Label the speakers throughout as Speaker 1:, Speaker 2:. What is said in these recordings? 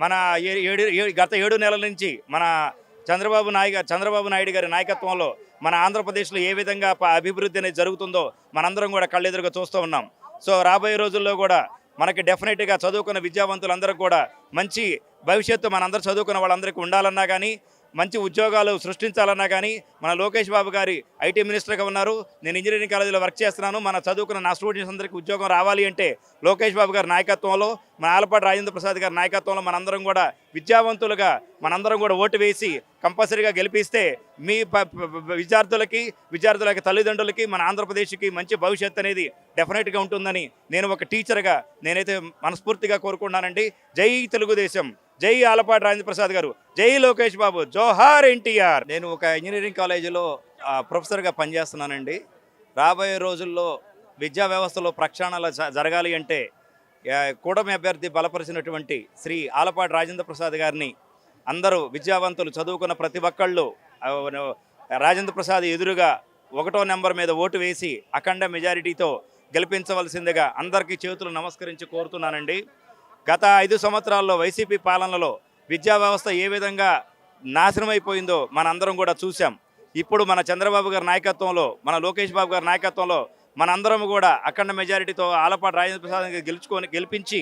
Speaker 1: మన ఏ- ఏడు గత ఏడు నెలల నుంచి మన చంద్రబాబు నాయుడు చంద్రబాబు నాయుడు గారి నాయకత్వంలో మన ఆంధ్రప్రదేశ్లో ఏ విధంగా అభివృద్ధి అనేది జరుగుతుందో మనందరం కూడా కళ్ళెదురుగా చూస్తూ ఉన్నాం. సో రాబోయే రోజుల్లో కూడా మనకి డెఫినెట్గా చదువుకున్న విద్యావంతులందరూ కూడా మంచి భవిష్యత్తు మనందరూ చదువుకున్న వాళ్ళందరికీ ఉండాలన్నా కానీ మంచి ఉద్యోగాలు సృష్టించాలన్నా కానీ మన లోకేష్ బాబు గారి ఐటీ మినిస్టర్గా ఉన్నారు. నేను ఇంజనీరింగ్ కాలేజీలో వర్క్ చేస్తున్నాను. మన చదువుకున్న నా స్టూడెంట్స్ అందరికీ ఉద్యోగం రావాలి అంటే లోకేష్ బాబు గారి నాయకత్వంలో మన ఆలపాటి రాజేంద్ర ప్రసాద్ గారి నాయకత్వంలో మనందరం కూడా విద్యావంతులుగా మనందరం కూడా ఓటు వేసి కంపల్సరీగా గెలిపిస్తే మీ ప- విద్యార్థులకి విద్యార్థుల తల్లిదండ్రులకి మన ఆంధ్రప్రదేశ్కి మంచి భవిష్యత్తు అనేది డెఫినెట్గా ఉంటుందని నేను ఒక టీచర్గా నేనైతే మనస్ఫూర్తిగా కోరుకున్నానండి జై తెలుగుదేశం. జై ఆలపాటి రాజేంద్ర ప్రసాద్ గారు. జై లోకేష్ బాబు జోహార్ ఎన్టీఆర్. నేను ఒక ఇంజనీరింగ్ కాలేజీలో ప్రొఫెసర్గా పనిచేస్తున్నానండి. రాబోయే రోజుల్లో విద్యా వ్యవస్థలో ప్రక్షాళనలు జ- జరగాలి అంటే కూడమి కూటమి అభ్యర్థి బలపరిచినటువంటి శ్రీ ఆలపాటి రాజేంద్ర ప్రసాద్ గారిని అందరూ విద్యావంతులు చదువుకున్న ప్రతి ఒక్కళ్ళు రాజేంద్ర ప్రసాద్ ఎదురుగా ఒకటో నెంబర్ మీద ఓటు వేసి అఖండ మెజారిటీతో గెలిపించవలసిందిగా అందరికీ చేతులు నమస్కరించి కోరుతున్నానండి. గత ఐదు సంవత్సరాల్లో వైసీపీ పాలనలో విద్యా వ్యవస్థ ఏ విధంగా నాశనమైపోయిందో మనందరం కూడా చూసాం ఇప్పుడు మన చంద్రబాబు గారి నాయకత్వంలో మన లోకేష్ బాబు గారి నాయకత్వంలో మనందరం కూడా అఖండ మెజారిటీతో ఆలపాటి రాజేంద్ర ప్రసాద్ గెలుచుకొని గెలిపించి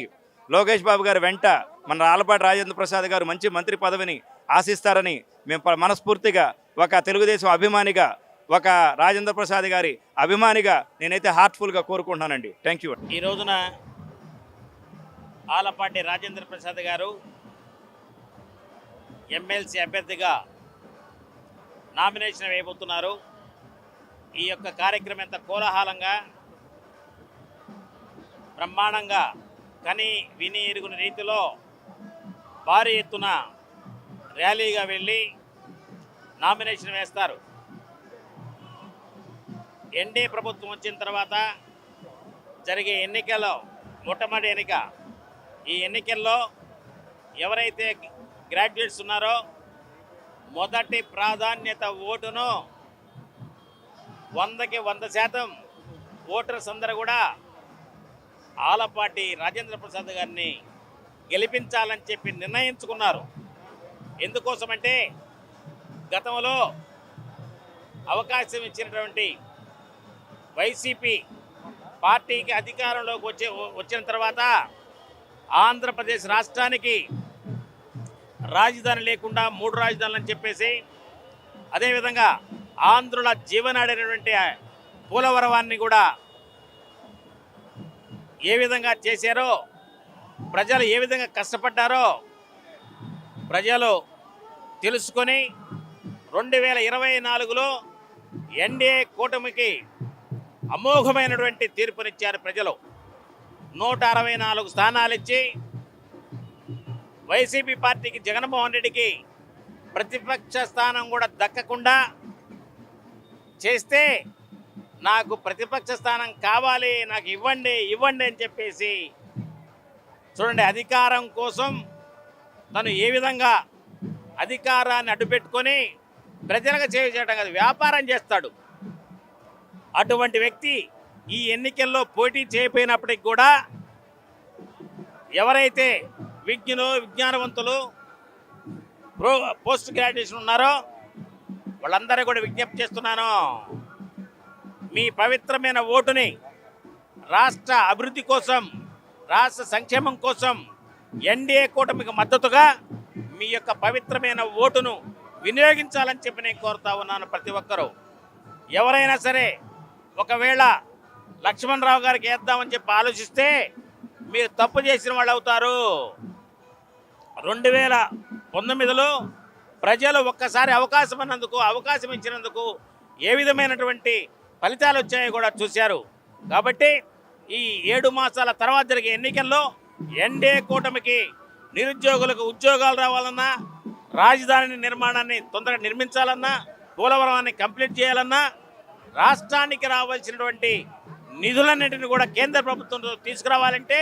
Speaker 1: లోకేష్ బాబు గారి వెంట మన ఆలపాటి రాజేంద్ర ప్రసాద్ గారు మంచి మంత్రి పదవిని ఆశిస్తారని మేము మనస్ఫూర్తిగా ఒక తెలుగుదేశం అభిమానిగా ఒక రాజేంద్ర ప్రసాద్ గారి అభిమానిగా నేనైతే హార్ట్ఫుల్గా కోరుకుంటున్నానండి. థ్యాంక్ యూ
Speaker 2: ఈ రోజున ఆలపాటి రాజేంద్ర ప్రసాద్ గారు ఎమ్మెల్సీ అభ్యర్థిగా నామినేషన్ వేయబోతున్నారు. ఈ యొక్క కార్యక్రమం ఎంత కోలాహలంగా బ్రహ్మాండంగా కని విని ఎరుగుని రీతిలో భారీ ఎత్తున ర్యాలీగా వెళ్ళి నామినేషన్ వేస్తారు. ఎన్డీ ప్రభుత్వం వచ్చిన తర్వాత జరిగే ఎన్నికల్లో మొట్టమొదటి ఎన్నిక. ఈ ఎన్నికల్లో ఎవరైతే గ్రాడ్యుయేట్స్ ఉన్నారో మొదటి ప్రాధాన్యత ఓటును వందకి వంద శాతం ఓటర్స్ అందరూ కూడా ఆలపాటి రాజేంద్ర ప్రసాద్ గారిని గెలిపించాలని చెప్పి నిర్ణయించుకున్నారు. ఎందుకోసమంటే గతంలో అవకాశం ఇచ్చినటువంటి వైసీపీ పార్టీకి అధికారంలోకి వచ్చే వచ్చిన తర్వాత ఆంధ్రప్రదేశ్ రాష్ట్రానికి రాజధాని లేకుండా మూడు రాజధానులు అని చెప్పేసి అదేవిధంగా ఆంధ్రుల జీవనాడైనటువంటి పోలవరవాన్ని కూడా ఏ విధంగా చేశారో ప్రజలు ఏ విధంగా కష్టపడ్డారో ప్రజలు తెలుసుకొని రెండు వేల ఇరవై నాలుగులో ఎన్డీఏ కూటమికి అమోఘమైనటువంటి తీర్పునిచ్చారు ప్రజలు. నూట అరవై నాలుగు స్థానాలు ఇచ్చి వైసీపీ పార్టీకి జగన్మోహన్ రెడ్డికి ప్రతిపక్ష స్థానం కూడా దక్కకుండా చేస్తే నాకు ప్రతిపక్ష స్థానం కావాలి నాకు ఇవ్వండి ఇవ్వండి అని చెప్పేసి చూడండి అధికారం కోసం తను ఏ విధంగా అధికారాన్ని అడ్డుపెట్టుకొని ప్రజలకు సేవ చేయడం కాదు వ్యాపారం చేస్తాడు. అటువంటి వ్యక్తి ఈ ఎన్నికల్లో పోటీ చేయపోయినప్పటికి కూడా ఎవరైతే విజ్ఞులు విజ్ఞానవంతులు ప్రో పోస్ట్ గ్రాడ్యుయేషన్ ఉన్నారో వాళ్ళందరూ కూడా విజ్ఞప్తి చేస్తున్నాను. మీ పవిత్రమైన ఓటుని రాష్ట్ర అభివృద్ధి కోసం రాష్ట్ర సంక్షేమం కోసం ఎన్డీఏ కూటమికి మద్దతుగా మీ యొక్క పవిత్రమైన ఓటును వినియోగించాలని చెప్పి నేను కోరుతా ఉన్నాను ప్రతి ఒక్కరూ. ఎవరైనా సరే ఒకవేళ లక్ష్మణరావు గారికి వేద్దామని చెప్పి ఆలోచిస్తే మీరు తప్పు చేసిన వాళ్ళు అవుతారు. రెండు వేల పంతొమ్మిదిలో ప్రజలు ఒక్కసారి అవకాశం అన్నందుకు అవకాశం ఇచ్చినందుకు ఏ విధమైనటువంటి ఫలితాలు వచ్చాయో కూడా చూశారు. కాబట్టి ఈ ఏడు మాసాల తర్వాత జరిగే ఎన్నికల్లో ఎన్డీఏ కూటమికి నిరుద్యోగులకు ఉద్యోగాలు రావాలన్నా రాజధాని నిర్మాణాన్ని తొందరగా నిర్మించాలన్నా పోలవరాన్ని కంప్లీట్ చేయాలన్నా రాష్ట్రానికి రావాల్సినటువంటి నిధులన్నింటిని కూడా కేంద్ర ప్రభుత్వం తీసుకురావాలంటే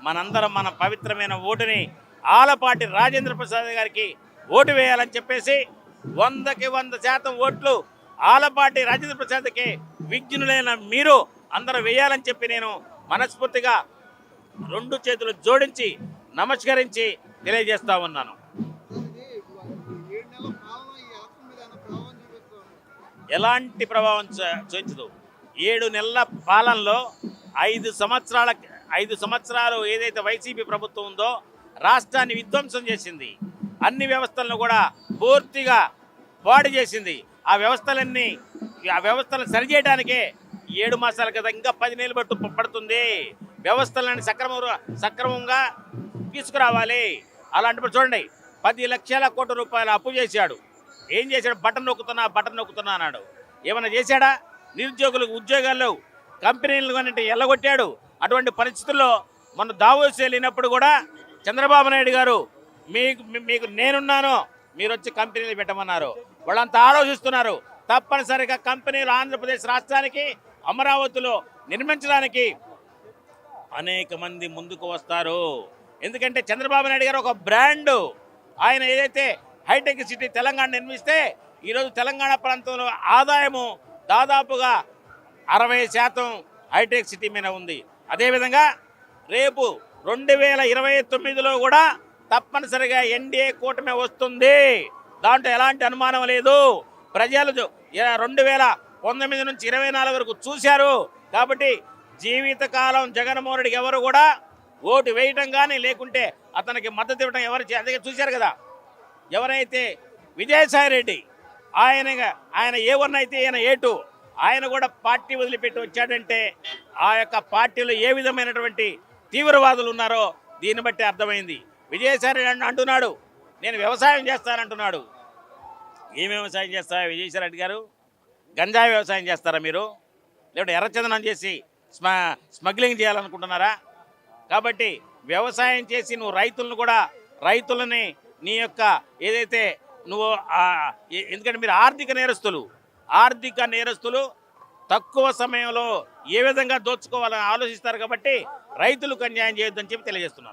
Speaker 2: మనందరం మన పవిత్రమైన ఓటుని ఆలపాటి రాజేంద్ర ప్రసాద్ గారికి ఓటు వేయాలని చెప్పేసి వందకి వంద శాతం ఓట్లు ఆలపాటి రాజేంద్ర ప్రసాద్కి విజ్ఞులైన మీరు అందరూ వేయాలని చెప్పి నేను మనస్ఫూర్తిగా రెండు చేతులు జోడించి నమస్కరించి తెలియజేస్తా ఉన్నాను. ఎలాంటి ప్రభావం చూపించదు. ఏడు నెలల పాలనలో ఐదు సంవత్సరాల ఐదు సంవత్సరాలు ఏదైతే వైసీపీ ప్రభుత్వం ఉందో రాష్ట్రాన్ని విధ్వంసం చేసింది. అన్ని వ్యవస్థలను కూడా పూర్తిగా పాడు చేసింది. ఆ వ్యవస్థలన్నీ ఆ వ్యవస్థలను సరిచేయడానికే ఏడు మాసాల కదా ఇంకా పది నెలలు పట్టు పడుతుంది. వ్యవస్థలను సక్రమ సక్రమంగా తీసుకురావాలి. అలాంటప్పుడు చూడండి పది లక్షల కోట్ల రూపాయల అప్పు చేశాడు. ఏం చేశాడు? బటన్ నొక్కుతున్నా బటన్ నొక్కుతున్నా అన్నాడు. ఏమైనా చేశాడా? నిరుద్యోగులకు ఉద్యోగాలు కంపెనీలు కానీ ఎల్లగొట్టాడు. అటువంటి పరిస్థితుల్లో మనం దావోస్ వెళ్ళినప్పుడు కూడా చంద్రబాబు నాయుడు గారు మీకు మీకు నేనున్నాను మీరు వచ్చి కంపెనీలు పెట్టమన్నారు. వాళ్ళంతా ఆలోచిస్తున్నారు. తప్పనిసరిగా కంపెనీలు ఆంధ్రప్రదేశ్ రాష్ట్రానికి అమరావతిలో నిర్మించడానికి అనేక మంది ముందుకు వస్తారు. ఎందుకంటే చంద్రబాబు నాయుడు గారు ఒక బ్రాండ్. ఆయన ఏదైతే హైటెక్ సిటీ తెలంగాణ నిర్మిస్తే ఈరోజు తెలంగాణ ప్రాంతంలో ఆదాయము దాదాపుగా అరవై శాతం హైటెక్ సిటీ మీద ఉంది. అదేవిధంగా రేపు రెండు వేల ఇరవై తొమ్మిదిలో కూడా తప్పనిసరిగా ఎన్డీఏ కూటమి వస్తుంది. దాంట్లో ఎలాంటి అనుమానం లేదు. ప్రజలు రెండు వేల పంతొమ్మిది నుంచి ఇరవై నాలుగు వరకు చూశారు. కాబట్టి జీవితకాలం జగన్మోహన్ రెడ్డికి ఎవరు కూడా ఓటు వేయటం కానీ లేకుంటే అతనికి మద్దతు ఇవ్వడం ఎవరు అందుకే చూశారు కదా. ఎవరైతే విజయసాయి రెడ్డి ఆయన ఆయన ఏ వన్ అయితే ఈయన ఏ టూ ఆయన కూడా పార్టీ వదిలిపెట్టి వచ్చాడంటే ఆ యొక్క పార్టీలో ఏ విధమైనటువంటి తీవ్రవాదులు ఉన్నారో దీన్ని బట్టి అర్థమైంది. విజయసాయి రెడ్డి అంటున్నాడు నేను వ్యవసాయం చేస్తానంటున్నాడు. ఏం వ్యవసాయం చేస్తారా విజయసాయి రెడ్డి గారు? గంజాయి వ్యవసాయం చేస్తారా మీరు? లేకుంటే ఎర్రచందనం చేసి స్మ స్మగ్లింగ్ చేయాలనుకుంటున్నారా? కాబట్టి వ్యవసాయం చేసి నువ్వు రైతులను కూడా రైతులని నీ యొక్క ఏదైతే నువ్వు ఎందుకంటే మీరు ఆర్థిక నేరస్తులు ఆర్థిక నేరస్తులు తక్కువ సమయంలో ఏ విధంగా దోచుకోవాలని ఆలోచిస్తారు కాబట్టి రైతులకు అన్యాయం చేయొద్దని చెప్పి తెలియజేస్తున్నాను